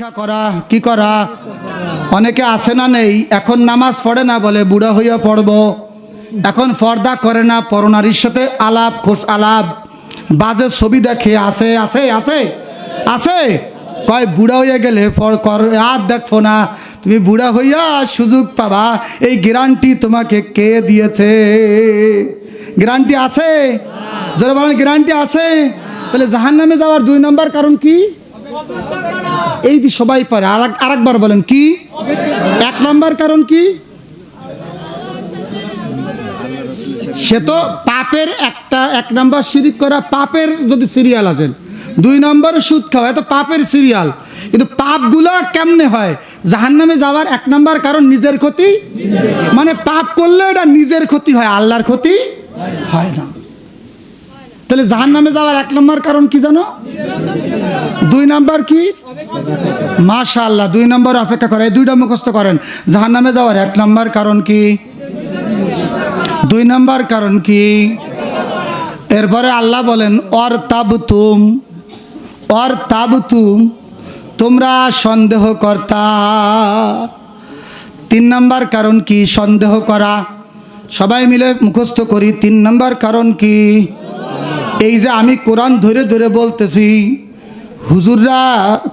অপেক্ষা করা, কি করা? অনেকে আসে না নেই, এখন নামাজ পড়ে না বলে বুড়া হইয়া পড়ব। এখন পর্দা করে না পরনারীর সাথে আলাপ, খোশ আলাপ। বাজে ছবি দেখে আসে আসে আসে আসে। কয় বুড়া হইয়া গেলে কর, আর দেখো না। তুমি বুড়া হইয়া সুযোগ পাবা, এই গ্যারান্টি তোমাকে কে দিয়েছে? গ্যারান্টি আছে? যারা বলেন, গ্যারান্টি আছে? তাহলে জাহান নামে যাওয়ার দুই নম্বর কারণ কি? এই যে সবাই পারে, আর আরেকবার বলেন, কি? এক নম্বর কারণ কি? সে তো পাপের একটা এক নাম্বার সিরিক করা পাপের যদি সিরিয়াল আছেন দুই নম্বরে সুদ খাওয়া এত পাপের সিরিয়াল। কিন্তু পাপগুলো কেমনে হয়? জাহান নামে যাওয়ার এক নাম্বার কারণ নিজের ক্ষতি? মানে পাপ করলে এটা নিজের ক্ষতি হয়, আল্লাহর ক্ষতি হয় না। তাহলে জাহান নামে যাওয়ার এক নম্বর কারণ কি জানো? দুই নাম্বার কি? মাশা আল্লাহ দুই নম্বর অপেক্ষা করে, এই দুইটা মুখস্থ করেন। জাহান নামে যাওয়ার এক নম্বর কারণ কি? দুই নম্বর কারণ কি? এরপরে আল্লাহ বলেন, অর তাবতুম অর তাবতুম, তোমরা সন্দেহ কর্তা তিন নাম্বার কারণ কি? সন্দেহ করা। সবাই মিলে মুখস্থ করি, তিন নম্বর কারণ কি? এই যে আমি কোরআন ধরে ধরে বলতেছি হুজুররা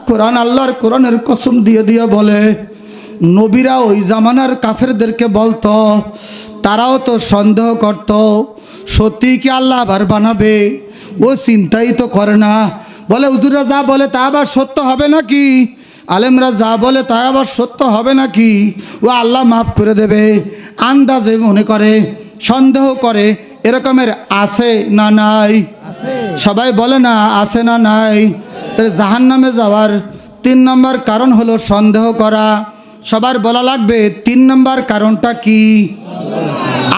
কোরআন আল্লাহর কোরআনের কসম দিয়ে দিয়ে বলে নবীরা ওই জামানার কাফেরদেরকে বলতো তারাও তো সন্দেহ করত সত্যি কি আল্লাহ আবার বানাবে? ও চিন্তাই তো করে না। বলে হুজুররা যা বলে তা আবার সত্য হবে নাকি? আলেমরা যা বলে তা আবার সত্য হবে নাকি? ও আল্লাহ মাফ করে দেবে। আন্দাজে মনে করে সন্দেহ করে এরকমের আছে না নাই? সবাই বলে না আছে না নাই? তাহলে জাহান নামে যাওয়ার তিন নম্বর কারণ হলো সন্দেহ করা। সবার বলা লাগবে, তিন নম্বর কারণটা কি?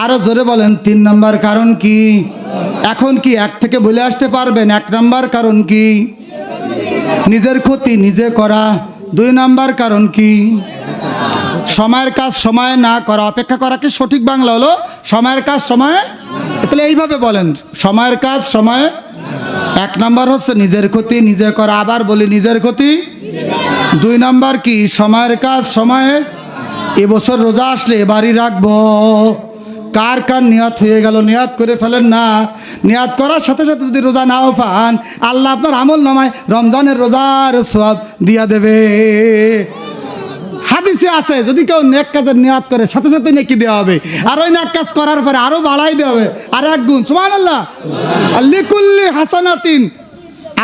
আরও জোরে বলেন, তিন নম্বর কারণ কি? এখন কি এক থেকে বলে আসতে পারবেন, এক নম্বর কারণ কি? নিজের ক্ষতি নিজে করা। দুই নাম্বার কারণ কি? সময়ের কাজ সময়ে না করা। অপেক্ষা করা কি সঠিক বাংলা হলো? সময়ের কাজ সময়ে? তাহলে এইভাবে বলেন, সময়ের কাজ সময়ে এক নাম্বার হচ্ছে নিজের ক্ষতি, নিজে করা আবার বলি নিজের ক্ষতি। দুই নাম্বার কি? সময়ের কাজ, সময়ে এবছর রোজা আসলে এবারই রাখব। কার কার নিয়াত হয়ে গেল, নিয়াত করে ফেলেন না। নিয়াত করার সাথে সাথে যদি রোজা নাও পান, আল্লাহ আপনার আমল নামায় রমজানের রোজার সব দিয়া দেবে। হাদিসে আছে, যদি কেউ নেক কাজের নিয়াত করে, সাথে সাথে নেকি দেওয়া হবে। আর ওই নেক কাজ করার পরে আরও বাড়াই দেওয়া হবে। আর এক গুণ সুমান আল্লাহ লিকুল্লি হাসানাতিন।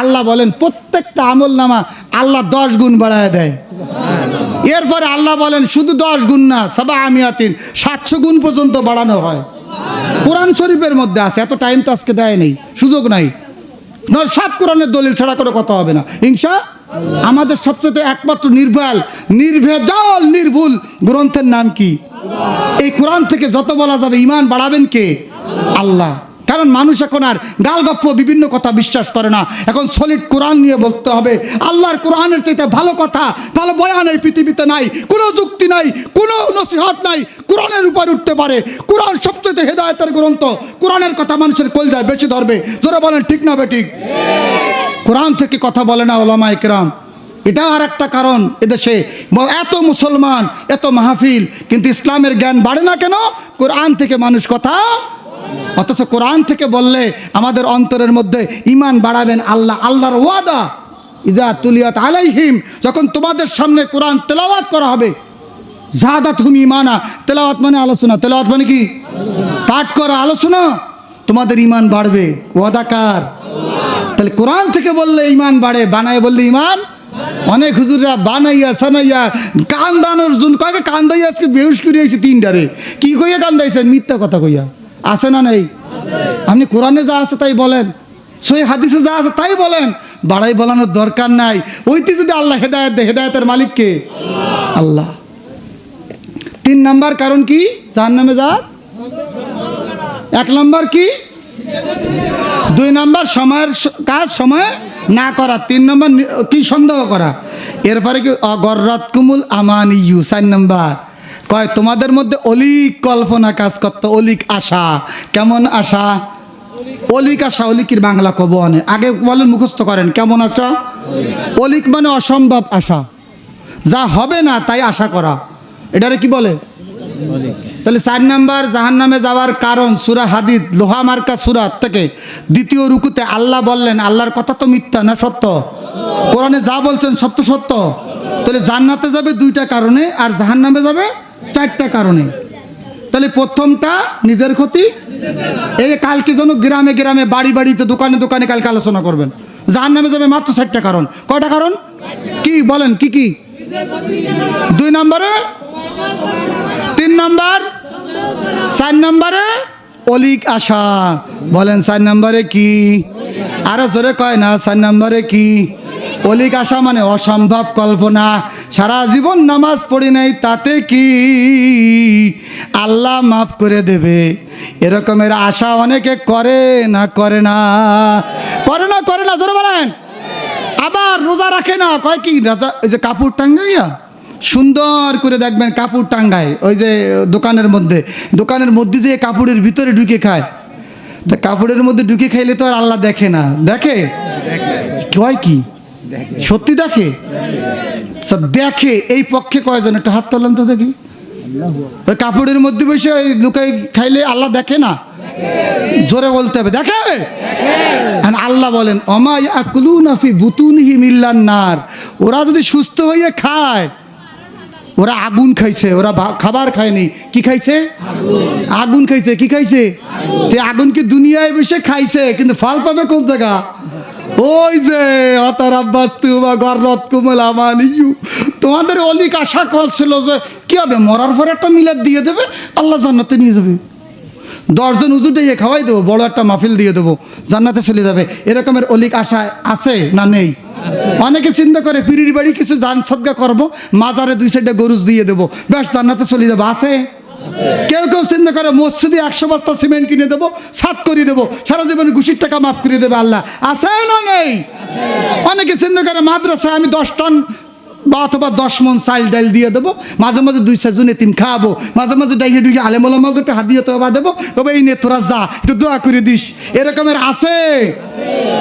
আল্লাহ বলেন, প্রত্যেকটা আমল নামা আল্লাহ দশ গুণ বাড়ায় দেয়। এরপরে আল্লাহ বলেন, শুধু দশ গুণ না, সবা আমিয়াতিন, সাতশো গুণ পর্যন্ত বাড়ানো হয়। কোরআন শরীফের মধ্যে আছে, এত টাইম তো আজকে দেয় নেই, সুযোগ নাই। নয়, সাত কোরআনের দলিল ছাড়া করে কথা হবে না। হিংসা? আমাদের সবচেয়ে একমাত্র নির্ভয়াল, নির্ভেজাল, নির্ভুল গ্রন্থের নাম কি? এই কোরআন থেকে যত বলা যাবে ইমান বাড়াবেন কে? আল্লাহ। কারণ মানুষ এখন আর গালগপ্প বিভিন্ন কথা বিশ্বাস করে না। এখন সলিড কোরআন নিয়ে বলতে হবে। আল্লাহর কোরআনের চাইতে ভালো কথা, ভালো বয়ান এই পৃথিবীতে নাই। কোনো যুক্তি নাই, কোনো নসিহাত নাই। কোরআনের উপর উঠতে পারে। কোরআন সবচেয়ে হেদায়তের গ্রন্থ। কোরআনের কথা মানুষের কলজায় বেশি ধরবে। যারা বলেন, ঠিক না বেঠিক কোরআন থেকে কথা বলে না ওলামা একরাম। এটা আর একটা কারণ এদেশে। এত মুসলমান, এত মাহফিল, কিন্তু ইসলামের জ্ঞান বাড়ে না কেন? কোরআন থেকে মানুষ কথা অথচ কোরআন থেকে বললে আমাদের অন্তরের মধ্যে ইমান বাড়াবেন আল্লাহ, আল্লাহর ওয়াদা। ইজা তুলিয়াত আলাইহিম, যখন তোমাদের সামনে কোরআন তেলাওয়াত করা হবে। জাহাদাত হুম ইমানা তেলাওয়াত মানে আলোচনা। তেলাওয়াত মানে কি? পাঠ করা আলোচনা। তোমাদের ইমান বাড়বে। ওয়াদাকার তাহলে কোরআন থেকে বললে ইমান বাড়ে, বানায় বললে ইমান অনেক হুজুররা বানাইয়া, সানাইয়া কান দানোর জন্য কয়েকে কান দাইয়া আজকে বেহুশ করে আইছে তিনটারে। কি কইয়া কান দাইছেন মিথ্যা কথা কইয়া। আছে না নেই? আপনি কোরআনে যা আছে তাই বলেন সই হাদিসে যা আছে তাই বলেন, বাড়াই বলানোর দরকার নাই। ওইটি যদি আল্লাহ হেদায়ত দেয়, হেদায়তের মালিককে আল্লাহ। তিন নাম্বার কারণ কি? চার নামে যা এক নাম্বার কি? দুই নাম্বার সময়ের কাজ সময়ে না করা। তিন নম্বর কি সন্দেহ করা? এরপরে কি? অগররাত কুমুল আমান ইউ চার নাম্বার। কয়, তোমাদের মধ্যে অলিক কল্পনা কাজ করতো, অলিক আশা। কেমন আশা? অলিক আশা, অলিকির বাংলা কব অনে। আগে বলেন, মুখস্থ করেন, কেমন আশা? অলিক মানে অসম্ভব আশা। যা হবে না, তাই আশা করা। এটারে কি বলে? তাহলে চার নাম্বার জাহান নামে যাওয়ার কারণ সুরা হাদিদ, লোহা মার্কা সুরাত থেকে। দ্বিতীয় রুকুতে আল্লাহ বললেন, আল্লাহর কথা তো মিথ্যা না সত্য? কোরআনে যা বলছেন সত্য সত্য। তাহলে জান্নাতে যাবে দুইটা কারণে, আর জাহান নামে যাবে চারটা কারণে। তাহলে প্রথমটা নিজের ক্ষতি, এই কালকে যেন গ্রামে গ্রামে, বাড়ি বাড়িতে, দোকানে দোকানে কালকে আলোচনা করবেন। জাহান নামে যাবে মাত্র চারটা কারণ। কয়টা কারণ? কি বলেন, কি কি? দুই নম্বরে, তিন নম্বর, চার নম্বরে, অলিক আশা। বলেন, চার নম্বরে কি? আরও জোরে কয় না, চার নম্বরে কি? অলিক আশা মানে অসম্ভব কল্পনা। সারা জীবন নামাজ পড়ি নাই, তাতে কি? আল্লাহ মাফ করে দেবে। এরকমের আশা অনেকে করে না করে না। করে না করে না, জোরে বলেন। আবার রোজা রাখে না, কয় কি, রাজা ওই যে কাপড় টাঙ্গাইয়া? সুন্দর করে দেখবেন কাপড় টাঙ্গায়, ওই যে দোকানের মধ্যে। দোকানের মধ্যে যে কাপড়ের ভিতরে ঢুকে খায়। তা কাপড়ের মধ্যে ঢুকে খাইলে তো আর আল্লাহ দেখে না। দেখে? কয় কি? সত্যি দেখে? দেখে এই পক্ষে কয়জন? একটু হাত তোলেন তো দেখি। ওই কাপড়ের মধ্যে বসে ওই লুকাই খাইলে আল্লাহ দেখে না? জোরে বলতে হবে দেখে? আর আল্লাহ বলেন অমাই আকলু নাফি বুতুনহি মিল্লান নার। ওরা যদি সুস্থ হয়ে খায় ওরা আগুন খাইছে ওরা খাবার খায়নি। কি খাইছে? আগুন। খাইছে কি খাইছে? তে আগুন কি দুনিয়ায় বসে খাইছে কিন্তু ফল পাবে কোন জায়গা? ওই যে অতার আব্বাস তুমা গররত কুমল আমানিউ তোমাদের অলিক আশা করছিল যে, কি হবে, মরার পরে একটা মিলাদ দিয়ে দেবে, আল্লাহ জান্নাতে নিয়ে যাবে। দশজন উজু দিয়ে খাওয়াই দেবো, বড় একটা মাহফিল দিয়ে দেবো, জান্নাতে চলে যাবে। এরকমের অলিক আশা আছে না নেই? অনেকে চিন্তা করে, পিরির বাড়ি কিছু জান সদ্গা করব, মাজারে দুই সাইডে গরুজ দিয়ে দেবো বেশ জান্নাতে চলে যাব। আছে? কেউ কেউ চিন্তা করে, মসজিদে একশো বস্তা সিমেন্ট কিনে দেবো সাত করে দেবো, সারা জীবনে ঘুষির টাকা মাফ করে দেবে আল্লাহ। আছে না নেই? অনেকে চিন্তা করে, মাদ্রাসায় আমি দশ টন বা অথবা দশ মন চাল ডাল দিয়ে দেবো, মাঝে মাঝে দুই চারজন এতিম খাওয়াবো, মাঝে মাঝে ডাইকে ডুইকে আলেমলামাকে একটু হাত দিয়ে তো বা দেবো, তবে এই নে তোরা যা, একটু দোয়া করে দিস। এরকমের আছে?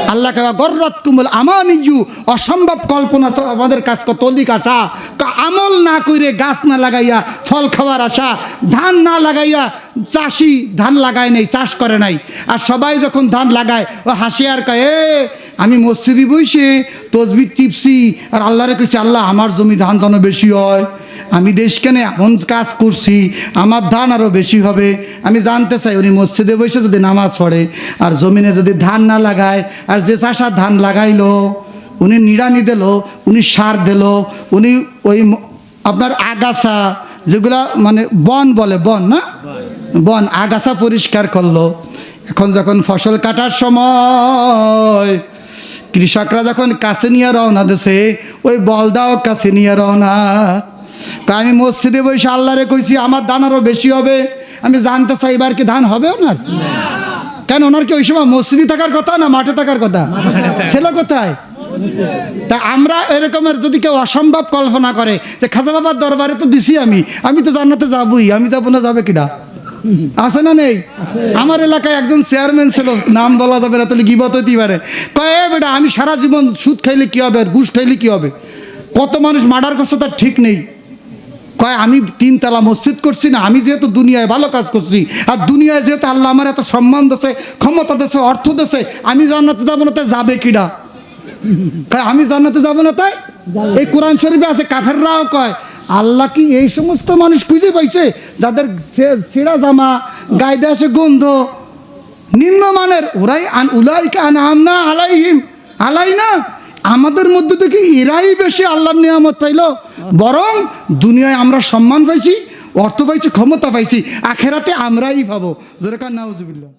আল্লাহ কেবা গর্রত কুমল আমার নিজু অসম্ভব কল্পনা আমাদের কাজ অধিক আশা আমল না করে গাছ না লাগাইয়া ফল খাওয়ার আশা। ধান না লাগাইয়া চাষি ধান লাগায় নাই চাষ করে নাই। আর সবাই যখন ধান লাগায় ও হাসি আর কয় "এ, আমি মসজিদে বসে তসবি টিপসি আর আল্লাহরে কইছি আল্লাহ আমার জমি ধান যেন বেশি হয়। আমি দেশখানে এমন কাজ করছি, আমার ধান আরও বেশি হবে। আমি জানতে চাই উনি মসজিদে বসে যদি নামাজ পড়ে, আর জমিনে যদি ধান না লাগায়, আর যে চাষা ধান লাগাইলো, উনি নিড়ানি দিল, উনি সার দিল, উনি ওই আপনার আগাছা যেগুলা মানে বন বলে, বন না? বন, আগাছা পরিষ্কার করল। এখন যখন ফসল কাটার সময়, কৃষকরা যখন কাছে নিয়ে রওনা দেশে ওই বলদাও কাছে নিয়ে রওনা আমি মসজিদে বসে আল্লাহরে কইছি, আমার ধান আরও বেশি হবে। আমি জানতে চাই, এবার কি ধান হবে ওনার? কেন, ওনার কি ওই সময় মসজিদে থাকার কথা না মাঠে থাকার কথা? ছেলে কোথায়? তা আমরা এরকমের যদি কেউ অসম্ভব কল্পনা করে যে খাজা বাবার দরবারে তো দিছি আমি আমি তো জান্নাতে যাবই, আমি যাব না, যাবে কিনা আছে না নেই? আমার এলাকায় একজন চেয়ারম্যান ছিল, নাম বলা যাবে না, তাহলে গিবত হইতেই পারে। কয়ে বেটা, আমি সারা জীবন সুদ খাইলে কি হবে আর ঘুষ খাইলে কি হবে? কত মানুষ মার্ডার করছে তার ঠিক নেই। কয় আমি তিনতলা মসজিদ করছি না আমি যেহেতু দুনিয়ায় ভালো কাজ করছি আর দুনিয়ায় যেহেতু আল্লাহ আমার এত সম্মান দেশে ক্ষমতা দেশে অর্থ দেছে আমি জান্নাতে যাব না তাই যাবে কিনা কয় আমি জান্নাতে যাব না তাই? এই কোরআন শরীফে আছে কাফেররাও কয় আল্লাহ কি এই সমস্ত মানুষ খুঁজে পাইছে? যাদের ছেঁড়া জামা গায়ে আসে গন্ধ নিম্নমানের ওরাই আন উলাইকে আন আমনা আলাইহিম আলাই না আমাদের মধ্যে থেকে এরাই বেশি আল্লাহর নিয়ামত পাইল। বরং দুনিয়ায় আমরা সম্মান পাইছি, অর্থ পাইছি, ক্ষমতা পাইছি, আখেরাতে আমরাই পাবো। যেরকম নাউজুবিল্লাহ।